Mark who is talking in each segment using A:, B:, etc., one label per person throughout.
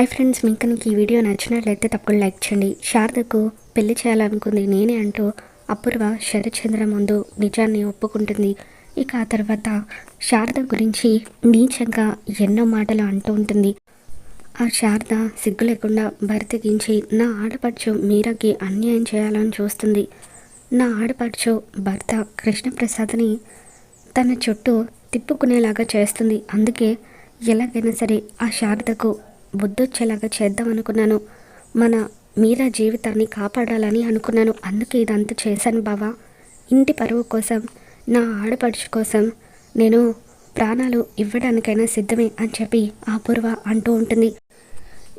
A: Hi friends మీకు ఈ video నచ్చినట్లయితే తప్పకుండా లైక్ చేయండి. శారదకు పెళ్ళి చేయాలనుకుంది నేనే అంటూ అపూర్వ శరత్చంద్ర ముందు నిజాన్ని ఒప్పుకుంటుంది. ఇక ఆ తర్వాత శారద గురించి నీచంగా ఎన్నో మాటలు అంటూ ఉంటుంది. ఆ శారద సిగ్గు లేకుండా భర్తగించి నా ఆడపడుచు మీరాకి అన్యాయం చేయాలని చూస్తుంది. నా ఆడపడుచు భర్త కృష్ణప్రసాద్ని తన చుట్టూ తిప్పుకునేలాగా చేస్తుంది. అందుకే ఎలాగైనా సరే ఆ శారదకు బుద్ధొచ్చేలాగా చేద్దాం అనుకున్నాను. మన మీరా జీవితాన్ని కాపాడాలని అనుకున్నాను. అందుకే ఇదంతా చేశాను బావా. ఇంటి పరువు కోసం నా ఆడపడుచు కోసం నేను ప్రాణాలు ఇవ్వడానికైనా సిద్ధమే అని చెప్పి అపూర్వ అంటూ ఉంటుంది.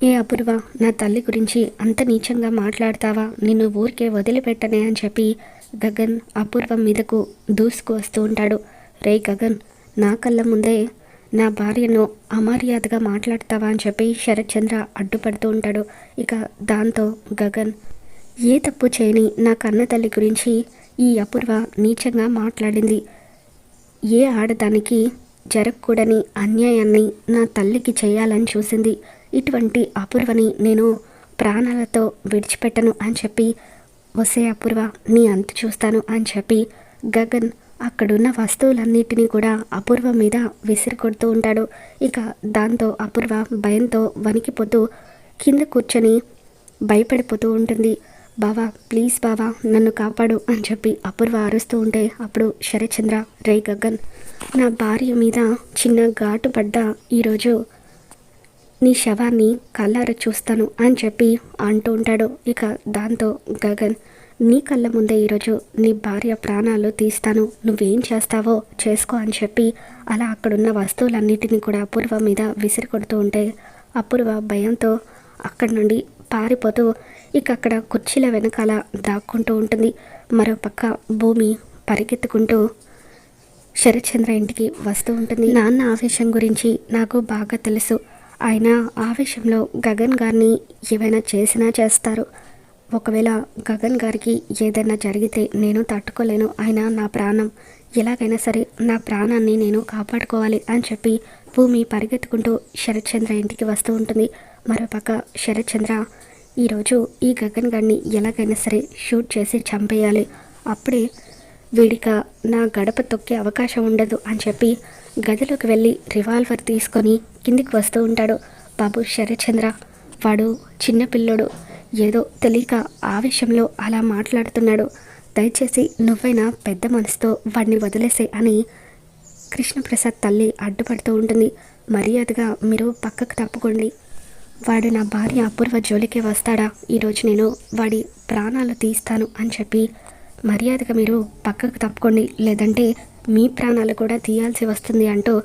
A: ఏ అపూర్వ నా తల్లి గురించి అంత నీచంగా మాట్లాడతావా? నిన్ను ఊరికే వదిలిపెట్టనే అని చెప్పి గగన్ అపూర్వ మీదకు దూసుకు వస్తూ ఉంటాడు. రే గగన్ నా కళ్ళ ముందే నా భార్యను అమర్యాదగా మాట్లాడతావా అని చెప్పి శరత్చంద్ర అడ్డుపడుతూ ఉంటాడు. ఇక దాంతో గగన్ ఏ తప్పు చేయని నా కన్న తల్లి గురించి ఈ అపూర్వ నీచంగా మాట్లాడింది. ఏ ఆడదానికి జరగకూడని అన్యాయాన్ని నా తల్లికి చేయాలని చూసింది. ఇటువంటి అపూర్వని నేను ప్రాణాలతో విడిచిపెట్టను అని చెప్పి వసే అపూర్వ నీ అంత చూస్తాను అని చెప్పి గగన్ అక్కడున్న వస్తువులన్నిటినీ కూడా అపూర్వ మీద విసిరికొడుతూ ఉంటాడు. ఇక దాంతో అపూర్వ భయంతో వణికిపోతూ కింద కూర్చొని భయపడిపోతూ ఉంటుంది. బావా ప్లీజ్ బావా నన్ను కాపాడు అని చెప్పి అపూర్వ అరుస్తూ ఉంటే అప్పుడు శరచంద్ర రే గగన్ నా భార్య మీద చిన్న ఘాటు పడ్డ ఈరోజు నీ శవాన్ని కళ్ళార చూస్తాను అని చెప్పి అంటూ ఉంటాడు. ఇక దాంతో గగన్ నీ కళ్ళ ముందే ఈరోజు నీ భార్య ప్రాణాలు తీస్తాను. నువ్వేం చేస్తావో చేసుకో అని చెప్పి అలా అక్కడున్న వస్తువులన్నిటినీ కూడా అపూర్వ మీద విసిరి కొడుతూ ఉంటే అపూర్వ భయంతో అక్కడి నుండి పారిపోతూ ఇక అక్కడ కుర్చీల వెనకాల దాక్కుంటూ ఉంటుంది. మరోపక్క భూమి పరిగెత్తుకుంటూ శరత్చంద్ర ఇంటికి వస్తూ ఉంటుంది. నాన్న ఆవేశం గురించి నాకు బాగా తెలుసు. ఆయన ఆవేశంలో గగన్ గారిని ఏమైనా చేసినా చేస్తారు. ఒకవేళ గగన్ గారికి ఏదైనా జరిగితే నేను తట్టుకోలేను. ఆయన నా ప్రాణం ఎలాగైనా సరే నా ప్రాణాన్ని నేను కాపాడుకోవాలి అని చెప్పి భూమి పరిగెత్తుకుంటూ శరత్చంద్ర ఇంటికి వస్తూ ఉంటుంది. మరోపక్క శరత్చంద్ర ఈరోజు ఈ గగన్ గారిని ఎలాగైనా సరే షూట్ చేసి చంపేయాలి. అప్పుడే వీడిక నా గడప తొక్కే అవకాశం ఉండదు అని చెప్పి గదిలోకి వెళ్ళి రివాల్వర్ తీసుకొని కిందికి వస్తూ ఉంటాడు. బాబు శరత్చంద్ర వాడు చిన్నపిల్లోడు ఏదో తెలియక ఆవేశంలో అలా మాట్లాడుతున్నాడు. దయచేసి నువ్వైనా పెద్ద మనసుతో వాడిని వదిలేసే అని కృష్ణప్రసాద్ తల్లి అడ్డుపడుతూ ఉంటుంది. మర్యాదగా మీరు పక్కకు తప్పుకోండి. వాడు నా భార్య అపూర్వ జోలికి వస్తాడా? ఈరోజు నేను వాడి ప్రాణాలు తీస్తాను అని చెప్పి మర్యాదగా మీరు పక్కకు తప్పుకోండి. లేదంటే మీ ప్రాణాలు కూడా తీయాల్సి వస్తుంది అంటూ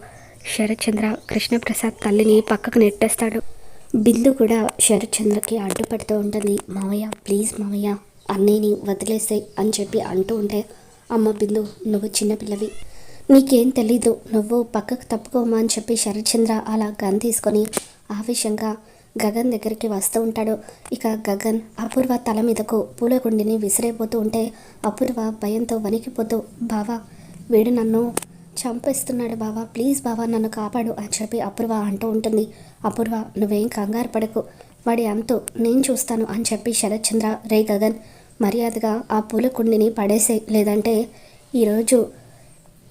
A: శరత్చంద్ర కృష్ణప్రసాద్ తల్లిని పక్కకు నెట్టేస్తాడు. బిందు కూడా శరత్చంద్రకి అడ్డుపడుతూ ఉంటుంది. మావయ్య ప్లీజ్ మావయ్య అన్నయ్యని వదిలేసే అని చెప్పి అంటూ ఉంటే అమ్మ బిందు నువ్వు చిన్నపిల్లవి నీకేం తెలీదు నువ్వు పక్కకు తప్పుకోమా అని చెప్పి శరత్చంద్ర అలా గన్ తీసుకొని ఆవేశంగా గగన్ దగ్గరికి వస్తూ ఉంటాడు. ఇక గగన్ అపూర్వ తల మీదకు పూలకుండిని విసిరైపోతూ ఉంటే అపూర్వ భయంతో వణికిపోతూ బావా వీడు నన్ను చంపేస్తున్నాడు బావా ప్లీజ్ బావా నన్ను కాపాడు అని చెప్పి అపూర్వ అంటూ ఉంటుంది. అపూర్వ నువ్వేం కంగారు పడకు. వాడి అంతు నేను చూస్తాను అని చెప్పి శరత్చంద్ర రే గగన్ మర్యాదగా ఆ పూల కుండిని పడేసే లేదంటే ఈరోజు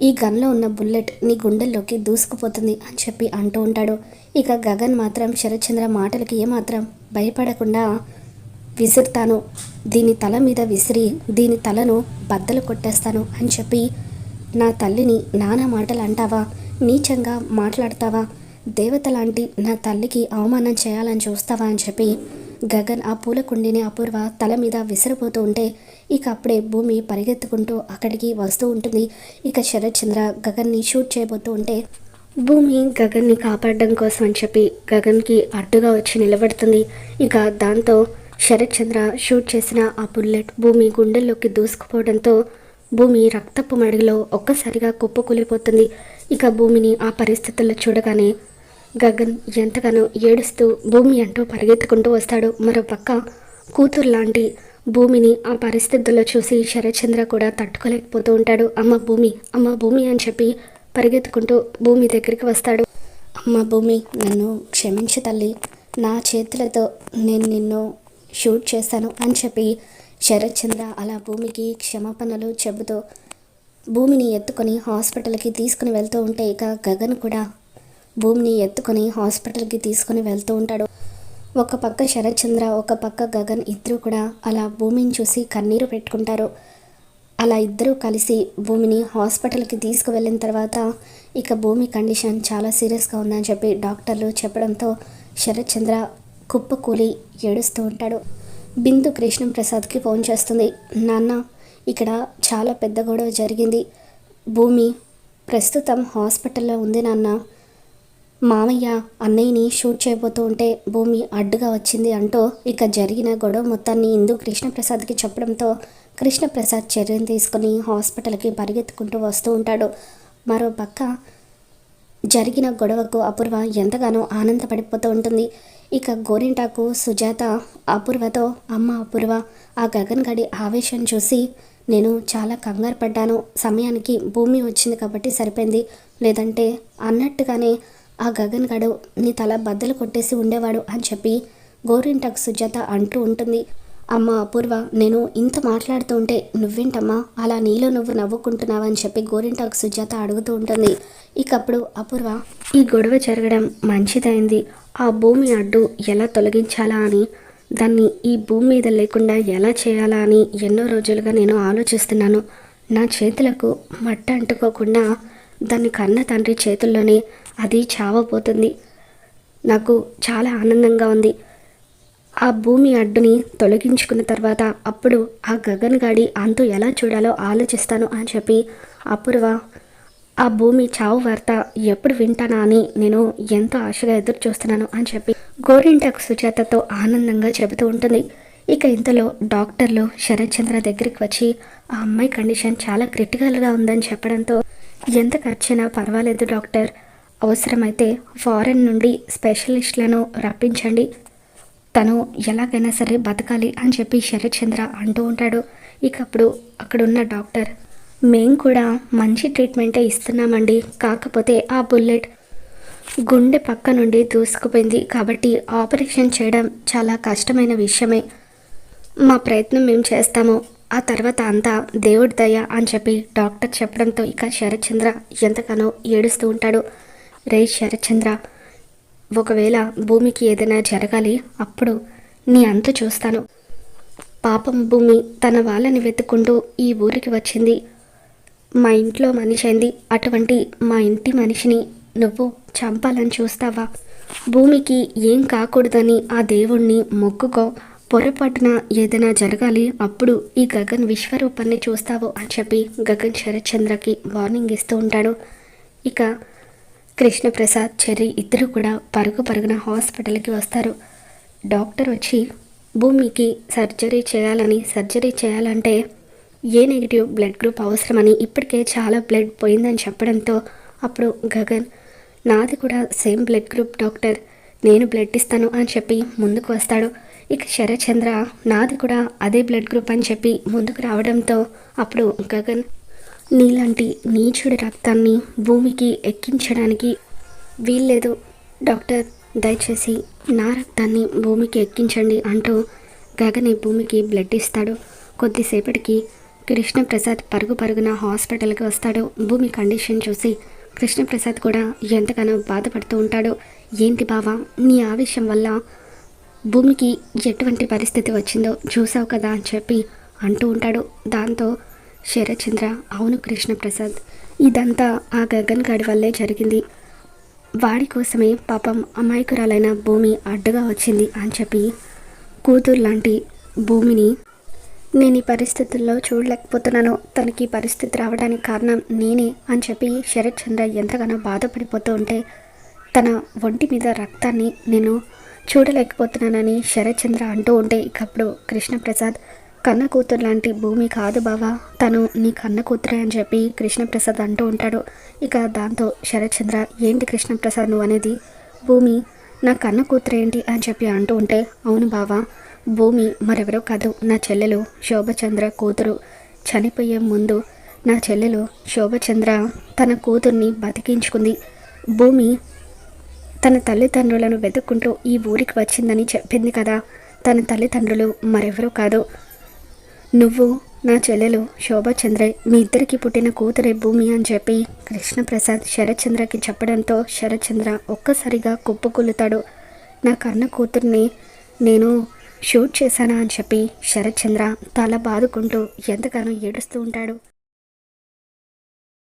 A: ఈ గన్లో ఉన్న బుల్లెట్ నీ గుండెల్లోకి దూసుకుపోతుంది అని చెప్పి అంటూ ఉంటాడు. ఇక గగన్ మాత్రం శరత్చంద్ర మాటలకి ఏమాత్రం భయపడకుండా విసురుతాను. దీని తల మీద విసిరి దీని తలను బద్దలు కొట్టేస్తాను అని చెప్పి నా తల్లిని నానా మాటలు అంటావా? నీచంగా మాట్లాడతావా? దేవత లాంటి నా తల్లికి అవమానం చేయాలని చూస్తావా అని చెప్పి గగన్ ఆ పూల కుండిని అపూర్వ తల మీద విసిరిపోతూ ఉంటే ఇక అప్పుడే భూమి పరిగెత్తుకుంటూ అక్కడికి వస్తూ ఉంటుంది. ఇక శరత్చంద్ర గగన్ని షూట్ చేయబోతూ ఉంటే భూమి గగన్ని కాపాడడం కోసం అని చెప్పి గగన్కి అడ్డుగా వచ్చి నిలబడుతుంది. ఇక దాంతో శరత్చంద్ర షూట్ చేసిన ఆ బుల్లెట్ భూమి గుండెల్లోకి దూసుకుపోవడంతో భూమి రక్తపు మడిలో ఒక్కసారిగా కుప్పకూలిపోతుంది. ఇక భూమిని ఆ పరిస్థితుల్లో చూడగానే గగన్ ఎంతగానో ఏడుస్తూ భూమి అంటూ పరిగెత్తుకుంటూ వస్తాడు. మరో పక్క కూతురు లాంటి భూమిని ఆ పరిస్థితుల్లో చూసి శరత్చంద్ర కూడా తట్టుకోలేకపోతూ ఉంటాడు. అమ్మ భూమి అమ్మ భూమి అని చెప్పి పరిగెత్తుకుంటూ భూమి దగ్గరికి వస్తాడు. అమ్మ భూమి నన్ను క్షమించు తల్లి. నా చేతులతో నేను నిన్ను షూట్ చేశాను అని చెప్పి శరత్చంద్ర అలా భూమికి క్షమాపణలు చెబుతూ భూమిని ఎత్తుకొని హాస్పిటల్కి తీసుకుని వెళ్తూ ఉంటే ఇక గగన్ కూడా భూమిని ఎత్తుకొని హాస్పిటల్కి తీసుకుని వెళ్తూ ఉంటాడు. ఒక పక్క శరత్చంద్ర ఒక పక్క గగన్ ఇద్దరు కూడా అలా భూమిని చూసి కన్నీరు పెట్టుకుంటారు. అలా ఇద్దరూ కలిసి భూమిని హాస్పిటల్కి తీసుకువెళ్ళిన తర్వాత ఇక భూమి కండిషన్ చాలా సీరియస్గా ఉందని చెప్పి డాక్టర్లు చెప్పడంతో శరత్చంద్ర కుప్పకూలి ఏడుస్తూ ఉంటాడు. బిందు కృష్ణం ప్రసాద్కి ఫోన్ చేస్తుంది. నాన్న ఇక్కడ చాలా పెద్ద గొడవ జరిగింది. భూమి ప్రస్తుతం హాస్పిటల్లో ఉంది నాన్న. మామయ్య అన్నయ్యని షూట్ చేయబోతూ ఉంటే భూమి అడ్డుగా వచ్చింది అంటూ ఇక జరిగిన గొడవ మొత్తాన్ని ఇందు కృష్ణప్రసాద్కి చెప్పడంతో కృష్ణప్రసాద్ చర్యను తీసుకుని హాస్పిటల్కి పరిగెత్తుకుంటూ వస్తూ ఉంటాడు. మరో పక్క జరిగిన గొడవకు అపూర్వ ఎంతగానో ఆనందపడిపోతూ ఉంటుంది. ఇక గోరింటాకు సుజాత అపూర్వతో అమ్మ అపూర్వ ఆ గగన్ గడి ఆవేశం చూసి నేను చాలా కంగారు పడ్డాను. సమయానికి భూమి వచ్చింది కాబట్టి సరిపోయింది. లేదంటే అన్నట్టుగానే ఆ గగన్ గడు నీ తల బద్దలు కొట్టేసి ఉండేవాడు అని చెప్పి గోరింటాకు సుజాత అంటూ ఉంటుంది. అమ్మ అపూర్వ నేను ఇంత మాట్లాడుతూ ఉంటే నువ్వేంటమ్మా అలా నీలో నువ్వు నవ్వుకుంటున్నావని చెప్పి గోరింటాకు సుజాత అడుగుతూ ఉంటుంది. ఇకప్పుడు అపూర్వ ఈ గొడవ జరగడం మంచిదైంది. ఆ భూమి అడ్డు ఎలా తొలగించాలా అని దాన్ని ఈ భూమి మీద లేకుండా ఎలా చేయాలా అని ఎన్నో రోజులుగా నేను ఆలోచిస్తున్నాను. నా చేతులకు మట్ట అంటుకోకుండా దాన్ని కన్న తండ్రి చేతుల్లోనే అది చావబోతుంది నాకు చాలా ఆనందంగా ఉంది. ఆ భూమి అడ్డుని తొలగించుకున్న తర్వాత అప్పుడు ఆ గగన్ గాడి అంతు ఎలా చూడాలో ఆలోచిస్తాను అని చెప్పి అపూర్వ ఆ భూమి చావు వార్త ఎప్పుడు వింటానా అని నేను ఎంతో ఆశగా ఎదురు చూస్తున్నాను అని చెప్పి గోరింటాకు సుజాతతో ఆనందంగా చెబుతూ ఉంటుంది. ఇక ఇంతలో డాక్టర్లు శరత్చంద్ర దగ్గరికి వచ్చి ఆ అమ్మాయి కండిషన్ చాలా క్రిటికల్గా ఉందని చెప్పడంతో ఎంత ఖర్చైనా పర్వాలేదు డాక్టర్. అవసరమైతే ఫారెన్ నుండి స్పెషలిస్ట్లను రప్పించండి. తను ఎలాగైనా సరే బతకాలి అని చెప్పి శరత్ చంద్ర అంటూ ఉంటాడు. ఇక అప్పుడు అక్కడున్న డాక్టర్ మేము కూడా మంచి ట్రీట్మెంటే ఇస్తున్నామండి. కాకపోతే ఆ బుల్లెట్ గుండె పక్క నుండి దూసుకుపోయింది. కాబట్టి ఆపరేషన్ చేయడం చాలా కష్టమైన విషయమే. మా ప్రయత్నం మేము చేస్తాము. ఆ తర్వాత అంతా దేవుడి దయ అని చెప్పి డాక్టర్ చెప్పడంతో ఇక శరత్ చంద్ర ఎంతగానో ఏడుస్తూ ఉంటాడు. రే శరచంద్ర ఒకవేళ భూమికి ఏదైనా జరగాలి అప్పుడు నీ అంతు చూస్తాను. పాపం భూమి తన వాళ్ళని వెతుక్కుంటూ ఈ ఊరికి వచ్చింది. మా ఇంట్లో మనిషి అయింది. అటువంటి మా ఇంటి మనిషిని నువ్వు చంపాలని చూస్తావా? భూమికి ఏం కాకూడదని ఆ దేవుణ్ణి మొక్కుకో. పొరపాటున ఏదైనా జరగాలి అప్పుడు ఈ గగన్ విశ్వరూపాన్ని చూస్తావు అని చెప్పి గగన్ శరత్చంద్రకి వార్నింగ్ ఇస్తూ ఉంటాడు. ఇక కృష్ణప్రసాద్ చెర్రి ఇద్దరు కూడా పరుగు పరుగున హాస్పిటల్కి వస్తారు. డాక్టర్ వచ్చి భూమికి సర్జరీ చేయాలని సర్జరీ చేయాలంటే ఏ నెగిటివ్ బ్లడ్ గ్రూప్ అవసరమని ఇప్పటికే చాలా బ్లడ్ పోయిందని చెప్పడంతో అప్పుడు గగన్ నాది కూడా సేమ్ బ్లడ్ గ్రూప్ డాక్టర్ నేను బ్లడ్ ఇస్తాను అని చెప్పి ముందుకు వస్తాడు. ఇక శరచంద్ర నాది కూడా అదే బ్లడ్ గ్రూప్ అని చెప్పి ముందుకు రావడంతో అప్పుడు గగన్ నీలాంటి నీచుడి రక్తాన్ని భూమికి ఎక్కించడానికి వీల్లేదు. డాక్టర్ దయచేసి నా రక్తాన్ని భూమికి ఎక్కించండి అంటూ గగని భూమికి బ్లడ్ ఇస్తాడు. కొద్దిసేపటికి కృష్ణప్రసాద్ పరుగు పరుగున హాస్పిటల్కి వస్తాడు. భూమి కండిషన్ చూసి కృష్ణప్రసాద్ కూడా ఎంతగానో బాధపడుతూ ఉంటాడు. ఏంటి బావా నీ ఆవేశం వల్ల భూమికి ఎటువంటి పరిస్థితి వచ్చిందో చూసావు కదా అని చెప్పి అంటూ ఉంటాడు. దాంతో శరచంద్ర అవును కృష్ణప్రసాద్ ఇదంతా ఆ గగన్ గడి వల్లే జరిగింది. వాడి కోసమే పాపం అమాయకురాలైన భూమి అడ్డుగా వచ్చింది అని చెప్పి కూతురు లాంటి భూమిని నేను ఈ పరిస్థితుల్లో చూడలేకపోతున్నాను. తనకి పరిస్థితి రావడానికి కారణం నేనే అని చెప్పి శరత్ చంద్ర ఎంతగానో బాధపడిపోతూ ఉంటే తన ఒంటి మీద రక్తాన్ని నేను చూడలేకపోతున్నానని శరత్చంద్ర అంటూ ఉంటే ఇకప్పుడు కృష్ణప్రసాద్ కన్న కూతురు లాంటి భూమి కాదు బావా. తను నీ కన్న కూతురే అని చెప్పి కృష్ణప్రసాద్ అంటూ ఉంటాడు. ఇక దాంతో శరత్చంద్ర ఏంటి కృష్ణప్రసాద్ నువ్వు అనేది? భూమి నా కన్న కూతురు ఏంటి? అని చెప్పి అంటూ ఉంటే అవును బావా. భూమి మరెవరో కాదు. నా చెల్లెలు శోభచంద్ర కూతురు. చనిపోయే ముందు నా చెల్లెలు శోభచంద్ర తన కూతుర్ని బతికించుకుంది. భూమి తన తల్లిదండ్రులను వెతుక్కుంటూ ఈ ఊరికి వచ్చిందని చెప్పింది కదా. తన తల్లిదండ్రులు మరెవరూ కాదు. నువ్వు నా చెల్లెలు శోభాచంద్రే మీ ఇద్దరికి పుట్టిన కూతురే భూమి అని చెప్పి కృష్ణప్రసాద్ శరత్చంద్రకి చెప్పడంతో శరత్చంద్ర ఒక్కసారిగా కుప్పకూలుతాడు నా కన్న కూతుర్ని నేను షూట్ చేశానా అని చెప్పి శరత్చంద్ర తల బాదుకుంటూ ఎంతగానో ఏడుస్తూ ఉంటాడు.